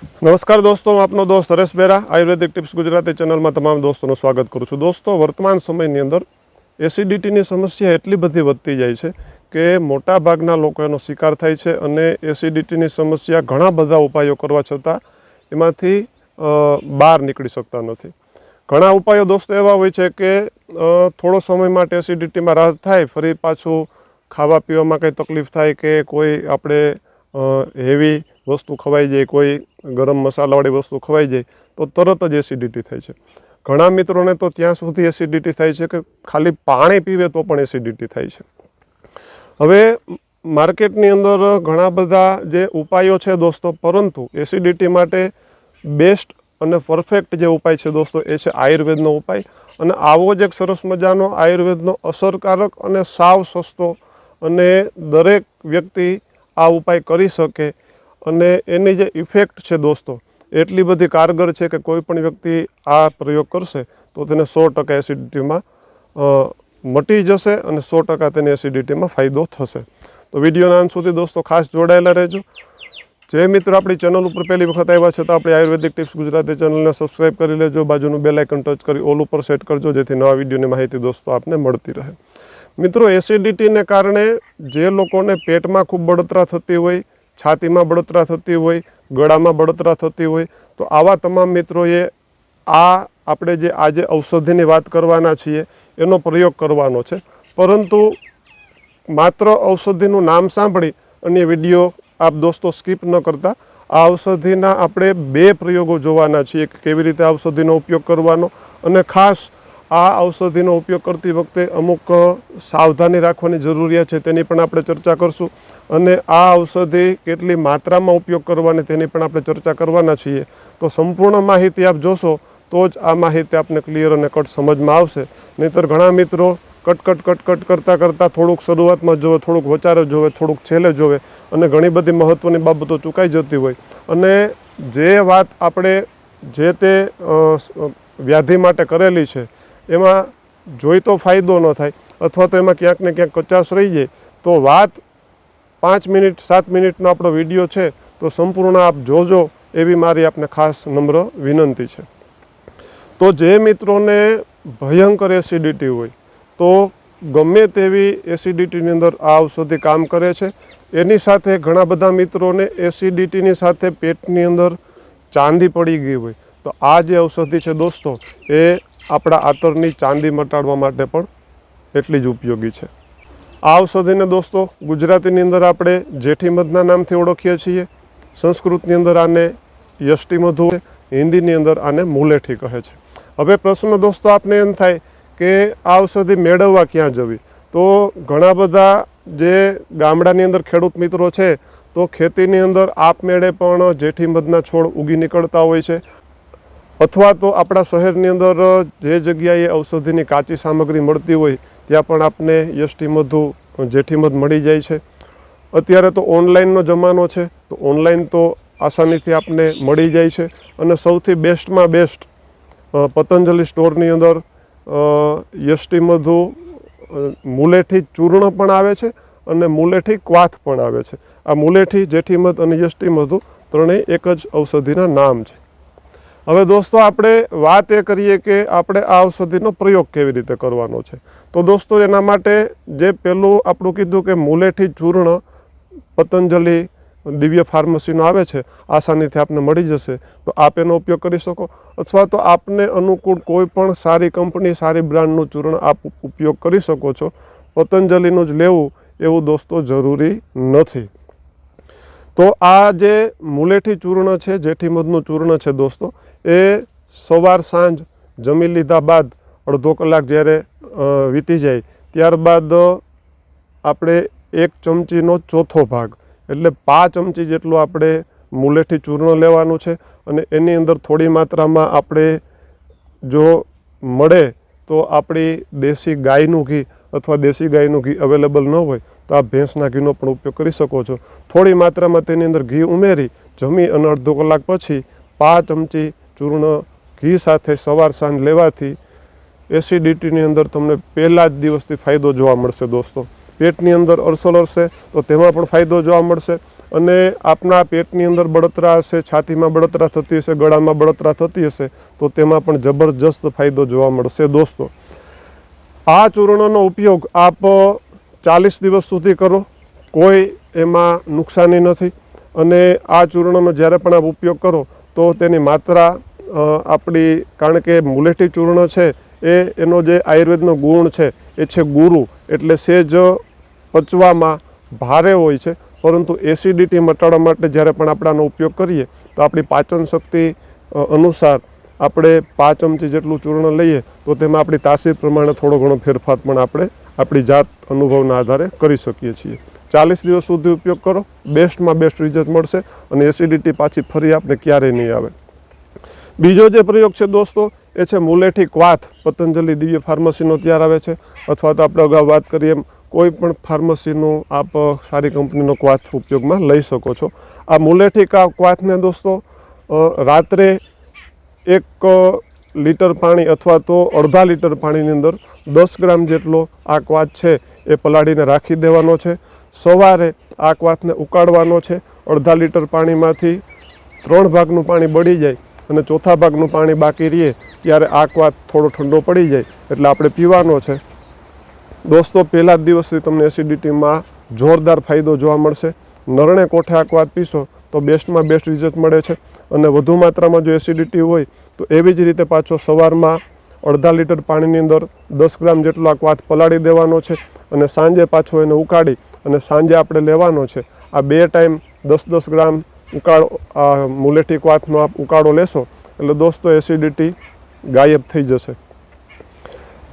નમસ્કાર દોસ્તો, હું આપનો દોસ્ત હરેશ બેરા, આયુર્વેદિક ટિપ્સ ગુજરાતી ચેનલમાં તમામ દોસ્તોનું સ્વાગત કરું છું. દોસ્તો, વર્તમાન સમયની અંદર એસિડિટીની સમસ્યા એટલી બધી વધતી જાય છે કે મોટા ભાગના લોકો એનો શિકાર થાય છે અને એસિડિટીની સમસ્યા ઘણા બધા ઉપાયો કરવા છતાં એમાંથી બહાર નીકળી શકતા નથી. ઘણા ઉપાયો દોસ્તો એવા હોય છે કે થોડો સમય માટે એસિડિટીમાં રાહત થાય, ફરી પાછું ખાવા પીવામાં કંઈ તકલીફ થાય કે કોઈ આપણે હેવી વસ્તુ ખવાઈ જાય, કોઈ ગરમ મસાલાવાળી વસ્તુ ખવાઈ જાય, તો તરત જ એસિડિટી થાય છે. ઘણા મિત્રોને તો ત્યાં સુધી એસિડિટી થાય છે કે ખાલી પાણી પીવે તો પણ એસિડિટી થાય છે. હવે માર્કેટની અંદર ઘણા બધા જે ઉપાયો છે દોસ્તો, પરંતુ એસિડિટી માટે બેસ્ટ અને પરફેક્ટ જે ઉપાય છે દોસ્તો, એ છે આયુર્વેદનો ઉપાય. અને આવો જ એક સરસ મજાનો આયુર્વેદનો અસરકારક અને સાવ સસ્તો અને દરેક વ્યક્તિ આ ઉપાય કરી શકે અને એની જે ઇફેક્ટ છે દોસ્તો, એટલી બધી કારગર છે કે કોઈ પણ વ્યક્તિ આ પ્રયોગ કરશે, તો તેને સો ટકા એસિડિટીમાં મટી જશે અને સો ટકા તેની એસિડિટીમાં ફાયદો થશે. તો વિડીયોના અંત સુધી દોસ્તો ખાસ જોડાયેલા રહેજો. જે મિત્રો આપણી ચેનલ ઉપર પહેલી વખત આવ્યા છે તો આપણી આયુર્વેદિક ટિપ્સ ગુજરાતી ચેનલને સબસ્ક્રાઈબ કરી લેજો. બાજુનું બેલ આઇકન ટચ કરી ઓલ ઉપર સેટ કરજો, જેથી નવા વિડીયોની માહિતી દોસ્તો આપને મળતી રહે. મિત્રો એસિડિટીને કારણે જે લોકોને પેટમાં ખૂબ બળતરા થતી હોય છાતીમાં બળતરા થતી હોય, ગળામાં બળતરા થતી હોય, તો આવા તમામ મિત્રોએ આ આપણે જે આજે ઔષધિની વાત કરવાના છીએ, એનો પ્રયોગ કરવાનો છે. પરંતુ માત્ર ઔષધિનું નામ સાંભળી અને વીડિયો આપ દોસ્તો સ્કીપ ન કરતા, આ ઔષધિના આપણે બે પ્રયોગો જોવાના છીએ કેવી રીતે ઔષધિનો ઉપયોગ કરવાનો અને ખાસ આ ઔષધિનો ઉપયોગ કરતી વખતે અમુક સાવધાની રાખવાની જરૂરિયાત છે, તેની પણ આપણે ચર્ચા કરશું. અને આ ઔષધિ કેટલી માત્રામાં ઉપયોગ કરવાની તેની પણ આપણે ચર્ચા કરવાના છીએ. તો સંપૂર્ણ માહિતી આપ જોશો, તો જ આ માહિતી આપને ક્લિયર અને કટ સમજમાં આવશે. નહીંતર ઘણા મિત્રો કટ કટ કટ કટ કરતાં કરતાં થોડુંક શરૂઆતમાં જોવે, થોડુંક વચારે જોવે, થોડુંક છેલ્લે જોવે અને ઘણી બધી મહત્ત્વની બાબતો ચૂકાઈ જતી હોય. અને જે વાત આપણે જે તે વ્યાધિ માટે કરેલી છે એમાં જોઈ તો ફાયદો ન થાય, અથવા તો એમાં ક્યાંક ને ક્યાંક કચાશ રહી જાય, તો વાત પાંચ મિનિટ, સાત મિનિટનો આપણો વીડિયો છે, તો સંપૂર્ણ આપ જોજો, એવી મારી આપને ખાસ નમ્ર વિનંતી છે. તો જે મિત્રોને ભયંકર એસિડિટી હોય, તો ગમે તેવી એસિડિટીની અંદર આ ઔષધિ કામ કરે છે. એની સાથે ઘણા બધા મિત્રોને એસિડિટીની સાથે પેટની અંદર ચાંદી પડી ગઈ હોય, તો આ જે ઔષધિ છે દોસ્તો, એ આપણા આતરની ચાંદી મટાડવા માટે પણ એટલી જ ઉપયોગી છે. આ ઔષધિને દોસ્તો, ગુજરાતીની અંદર આપણે જેઠીમધના નામથી ઓળખીએ છીએ, સંસ્કૃતની અંદર આને યષ્ટી મધુ હિન્દીની અંદર આને મુલેઠી કહે છે. હવે પ્રશ્ન દોસ્તો આપને એમ થાય કે આ ઔષધિ મેળવવા ક્યાં જવી? તો ઘણા બધા જે ગામડાની અંદર ખેડૂત મિત્રો છે, તો ખેતીની અંદર આપમેળે પણ જેઠીમધના છોડ ઉગી નીકળતા હોય છે. અથવા તો આપણા શહેરની અંદર જે જગ્યાએ ઔષધિની કાચી સામગ્રી મળતી હોય, ત્યાં પણ આપને યષ્ટી મધુ, જેઠી જેઠીમધ મળી જાય છે. અત્યારે તો ઓનલાઈનનો જમાનો છે, તો ઓનલાઈન તો આસાનીથી આપને મળી જાય છે. અને સૌથી બેસ્ટમાં બેસ્ટ પતંજલિ સ્ટોરની અંદર યષ્ટી મધુ મુલેઠી ચૂર્ણ પણ આવે છે અને મુલેઠી ક્વાથ પણ આવે છે. આ મુલેઠી જેઠીમધ અને યષ્ટી મધુ ત્રણેય એક જ ઔષધિના નામ છે. હવે દોસ્તો, આપણે વાત એ કરીએ કે આપણે આ ઔષધિનો પ્રયોગ કેવી રીતે કરવાનો છે. તો દોસ્તો, એના માટે જે પેલું આપણું કીધું કે મુલેઠી ચૂર્ણ, પતંજલિ, દિવ્ય ફાર્મસીનો આવે છે, આસાનીથી આપને મળી જશે. તો આપ એનો ઉપયોગ કરી શકો. અથવા તો આપને અનુકૂળ કોઈ પણ સારી કંપની, સારી બ્રાન્ડનું ચૂર્ણ આપ ઉપયોગ કરી શકો છો. પતંજલિનું જ લેવું એવું દોસ્તો જરૂરી નથી. તો આ જે મુલેઠી ચૂર્ણ છે, જેઠીમધનું ચૂર્ણ છે દોસ્તો એ સવાર સાંજ જમી લીધા બાદ અડધો કલાક જ્યારે વીતી જાય, ત્યારબાદ આપણે એક ચમચીનો ચોથો ભાગ, એટલે પાંચ ચમચી જેટલું આપણે મુલેઠી ચૂર્ણ લેવાનું છે અને એની અંદર થોડી માત્રામાં આપણે જો મળે તો આપણી દેશી ગાયનું ઘી અથવા દેશી ગાયનું ઘી અવેલેબલ ન હોય તો આ ભેંસના ઘીનો પણ ઉપયોગ કરી શકો છો. થોડી માત્રામાં તેની અંદર ઘી ઉમેરી જમી અને અડધો કલાક પછી પાંચ ચમચી ચૂર્ણ ઘી સાથે સવાર સાંજ લેવાથી એસિડિટીની અંદર તમને પહેલા જ દિવસથી ફાયદો જોવા મળશે દોસ્તો. પેટની અંદર અરસલ હશે તો તેમાં પણ ફાયદો જોવા મળશે અને આપના પેટની અંદર બળતરા હશે, છાતીમાં બળતરા થતી હશે, ગળામાં બળતરા થતી હશે તો તેમાં પણ જબરજસ્ત ફાયદો જોવા મળશે દોસ્તો. આ ચૂર્ણનો ઉપયોગ આપ ચાલીસ દિવસ સુધી કરો, કોઈ એમાં નુકસાની નથી અને આ ચૂર્ણનો જ્યારે પણ આપ ઉપયોગ કરો તો તેની માત્રા આપણી, કારણ કે મુલેઠી ચૂર્ણ છે, એ, એનો જે આયુર્વેદનો ગુણ છે, એ છે ગુરુ, એટલે સેજ પચવામાં ભારે હોય છે, પરંતુ એસિડિટી મટાડવા માટે જ્યારે પણ આપણે આનો ઉપયોગ કરીએ, તો આપણી પાચન શક્તિ અનુસાર આપણે પાંચ ચમચી જેટલું ચૂર્ણ લઈએ, તો તેમાં આપણી તાસીર પ્રમાણે થોડો ઘણો ફેરફાર પણ આપણે આપણી જાત અનુભવના આધારે કરી શકીએ છીએ. ચાલીસ દિવસ સુધી ઉપયોગ કરો, બેસ્ટમાં બેસ્ટ રિઝલ્ટ મળશે, અને એસિડિટી પાછી ફરી આપણે ક્યારેય નહીં આવે. બીજો જે પ્રયોગ છે દોસ્તો, એ છે મુલેઠી ક્વાથ પતંજલિ દિવ્ય ફાર્મસીનો તૈયાર આવે છે. અથવા તો આપણે અગાઉ વાત કરીએ એમ, કોઈ પણ ફાર્મસીનું આપ સારી કંપનીનો ક્વાથ ઉપયોગમાં લઈ શકો છો. આ મુલેઠી ક્વાથને દોસ્તો રાત્રે એક લીટર પાણી અથવા તો અડધા લીટર પાણીની અંદર દસ ગ્રામ જેટલો આ ક્વાથ છે એ પલાળીને રાખી દેવાનો છે. સવારે આ ક્વાથને ઉકાળવાનો છે. અડધા લીટર પાણીમાંથી ત્રણ ભાગનું પાણી બળી જાય. અને ચોથા ભાગનું પાણી બાકી રહીએ, ત્યારે આ ક્વાથ થોડો ઠંડો પડી જાય, એટલે આપણે પીવાનો છે. દોસ્તો, પહેલા જ દિવસથી તમને એસિડિટીમાં જોરદાર ફાયદો જોવા મળશે. નરણે કોઠે આ ક્વાથ પીશો, તો બેસ્ટમાં બેસ્ટ રિઝલ્ટ મળે છે. અને વધુ માત્રામાં જો એસિડિટી હોય, તો એવી જ રીતે પાછો સવારમાં અડધા લીટર પાણીની અંદર દસ ગ્રામ જેટલો આ ક્વાથ પલાળી દેવાનો છે અને સાંજે પાછો એને ઉકાળી અને સાંજે આપણે લેવાનો છે. આ બે ટાઈમ દસ દસ ગ્રામ ઉકાળો, આ મુલેટી ક્વાથનો આપ ઉકાળો લેશો, એટલે દોસ્તો એસિડિટી ગાયબ થઈ જશે.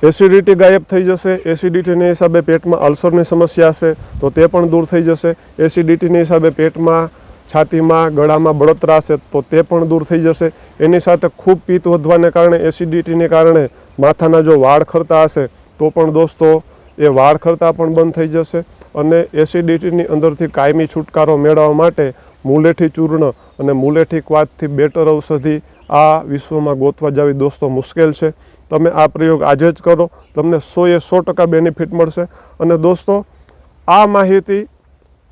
એસિડિટી ગાયબ થઈ જશે, એસિડિટીને હિસાબે પેટમાં અલ્સરની સમસ્યા હશે, તો તે પણ દૂર થઈ જશે. એસિડિટીને હિસાબે પેટમાં, છાતીમાં, ગળામાં બળતરા હશે, તો તે પણ દૂર થઈ જશે. એની સાથે ખૂબ પિત્ત વધવાને કારણે, એસિડિટીને કારણે માથાના જો વાળ ખરતા હશે, તો પણ દોસ્તો એ વાળ ખરતા પણ બંધ થઈ જશે. અને એસિડિટીની અંદરથી કાયમી છુટકારો મેળવવા માટે મુલેઠી ચૂર્ણ અને મુલેઠી ક્વાદથી બેટર ઔષધિ આ વિશ્વમાં ગોતવા જાવી દોસ્તો મુશ્કેલ છે. તમે આ પ્રયોગ આજે જ કરો, તમને સોએ સો ટકા બેનિફિટ મળશે. અને દોસ્તો, આ માહિતી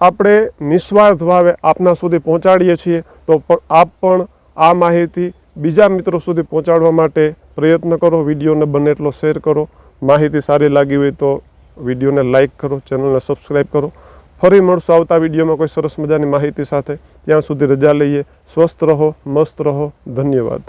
આપણે નિસ્વાર્થ ભાવે આપના સુધી પહોંચાડીએ છીએ, તો આપ પણ આ માહિતી બીજા મિત્રો સુધી પહોંચાડવા માટે પ્રયત્ન કરો, વિડીયોને બને એટલો શેર કરો. માહિતી સારી લાગી હોય તો વિડીયોને લાઇક કરો, ચેનલને સબસ્ક્રાઈબ કરો. ફરી મળશું આવતા વિડીયોમાં કોઈ સરસ મજાની માહિતી સાથે. ત્યાં સુધી રજા લઈએ. સ્વસ્થ રહો, મસ્ત રહો. ધન્યવાદ.